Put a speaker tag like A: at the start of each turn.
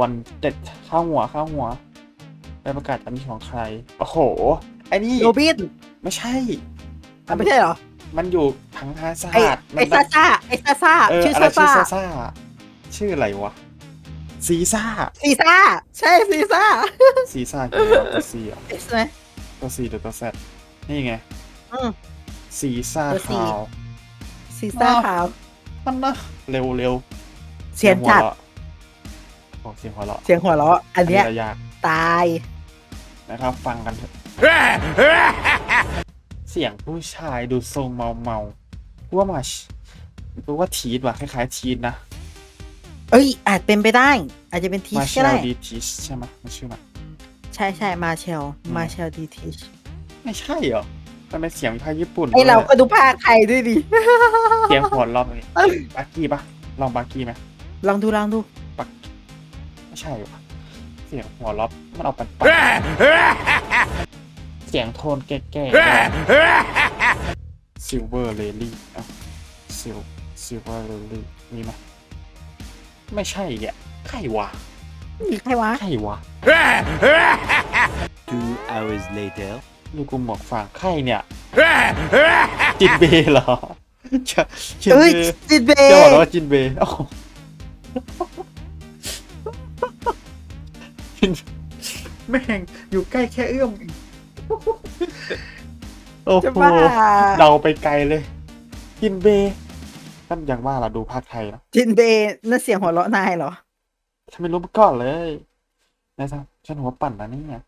A: วันเด็ดข้าวหัวข้าวหัวใบประกาศจะมีของใคร โอ้โห ไอ้นี่
B: โรบิน
A: ไม่ใช่
B: อะไม่ใช่เหรอ
A: มันอยู่ทางฮาศา
B: ไอ้
A: สตร์
B: ไอ้ซาซ่าไอ้ซาซ่า
A: เออ
B: ชื่อ
A: อะไร
B: ซา
A: ชื่อ
B: ซ่า
A: ซาซ่าชื่ออะไรวะ ซีซ่า
B: ซีซ่า ใช่ซีซ่า
A: ซีซ่าคืออะไรวะตัวซีเหรอ
B: ใช่ไหม
A: ตัวซีหรือตัวแซดนี่ไง
B: อืม
A: ซีซ่า
B: ตัว C
A: ขาว
B: ซีซ่า
A: อ๋อ
B: ขาว
A: มันนะเร็วเร็ว
B: เสียงจัด
A: หัวเราะโอ้เสียงหัวเราะ
B: เสียงหัวเราะอันเนี้ย
A: ระยาก
B: ตาย
A: นะครับ ฟังกันเถอะเสียงผู้ชายดูทรงเมาเมาๆกูว่ามาชกูว่าทีดว่ะคล้ายๆทีดนะ
B: เอ้ย อาจเป็นไปได้ อาจจะเป็นที
A: มา
B: ช
A: เช
B: ก็
A: ล
B: ได้
A: ดีทีชใช่ไหมมันชื่อมัน
B: ใช่ใช่มาเชล
A: อืม
B: มาเชลดีทีช
A: ไม่ใช่เหรอมันเป็นเสียงภาคญี่ปุ่น
B: ไอเรา
A: ด้วย
B: ก็ดูภาคไทยด้วยดิ
A: เสียงหัวเราะนี่บักกี้ปะลองบักกี้ไหม
B: ลองดูลองดู
A: บัก ไม่ใช่ว่ะเสียงหัวเราะมันออกเป็นปเสียงโทนแก่ๆซิลเวอร์เลลี่อะซิลซิลเวอร์เลลี่มีไหมไม่ใช่แกใครวะ
B: มีใครวะ
A: ใครวะ
C: Two hours later.
A: ลูกกูหมวกฟางใครเนี่ย จินเบย์เหรอจะจิน
B: เอ้ย
A: เบย์
B: จินเบ
A: จะบอกนะว่าจินเบย์โอ้โหจิน แม่งอยู่ใกล้แค่เอื้อมโอ้
B: จะ
A: โห
B: บ้า
A: เดาไปไกลเลยจินเบย์ก็อย่างว่าเราดูภาคไทยเนอะ
B: จินเบนั่นเสียงหัวเราะนายเหรอ
A: ฉันไม่รู้มาก่อนเลยนะครับฉันหัวปั่นนะเนี่ย